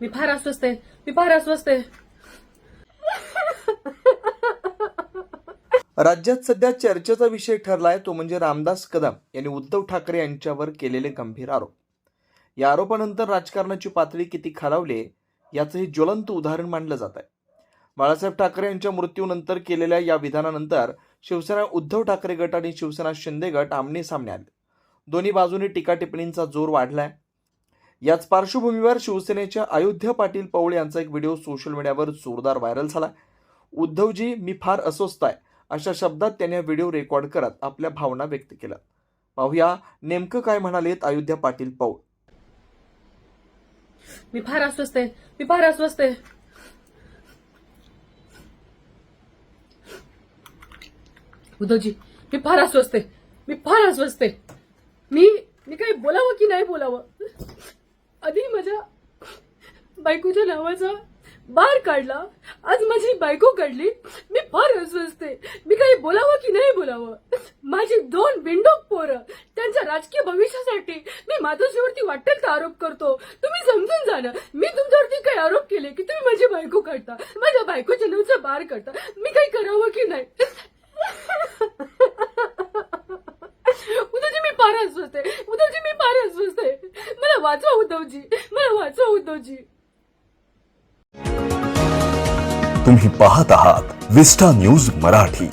मी फार अस्वस्थ आहे. मी फार अस्वस्थ आहे. राज्यात सध्या चर्चेचा विषय ठरलाय तो म्हणजे रामदास कदम यांनी उद्धव ठाकरे यांच्यावर केलेले गंभीर आरोप. या आरोपानंतर राजकारणाची पातळी किती खालावली याचं हे ज्वलंत उदाहरण मानलं जात आहे. बाळासाहेब ठाकरे यांच्या मृत्यूनंतर केलेल्या या विधानानंतर शिवसेना उद्धव ठाकरे गट आणि शिवसेना शिंदे गट आमने सामने आले. दोन्ही बाजूने टीका टिप्पणींचा जोर वाढलाय. याच पार्श्वभूमीवर शिवसेनेच्या अयोध्या पाटील पौळ यांचा एक व्हिडिओ सोशल मीडियावर जोरदार व्हायरल झाला. उद्धवजी मी फार अस्वस्थ आहे अशा शब्दात त्यांनी हा व्हिडिओ रेकॉर्ड करत आपल्या भावना व्यक्त केल्या. पाहूया नेमकं काय म्हणालेत अयोध्या पाटील पौळ मी फार अस्वस्थ आहे मी फार अस्वस्थ आहे. उद्धवजी मी फार अस्वस्थ आहे मी फार अस्वस्थ आहे. मी मी काही बोलावं की नाही बोलावं? आधी माझ्या बायकोच्या नावाचा बार काढला. आज माझी बायको काढली. मी फार अस्वस्थ मी काही बोलावं की नाही बोलावं? माझी दोन विंडो पोरं. त्यांच्या राजकीय भविष्यासाठी मी मातोश्रीवरती वाटेल तर आरोप करतो. तुम्ही समजून जा ना. मी तुमच्यावरती काही आरोप केले की तुम्ही माझी बायको काढता. माझ्या बायकोच्या नावाचा बार काढता. मी काही करावं की नाही? उद्धवजी मी फार अस्वस्थ आहे. उद्धवजी मी फार अस्वस्थ आहे. मला वाचवा उद्धवजी मला वाचवा उद्धवजी तुम्ही पाहत आहात विस्टा न्यूज मराठी.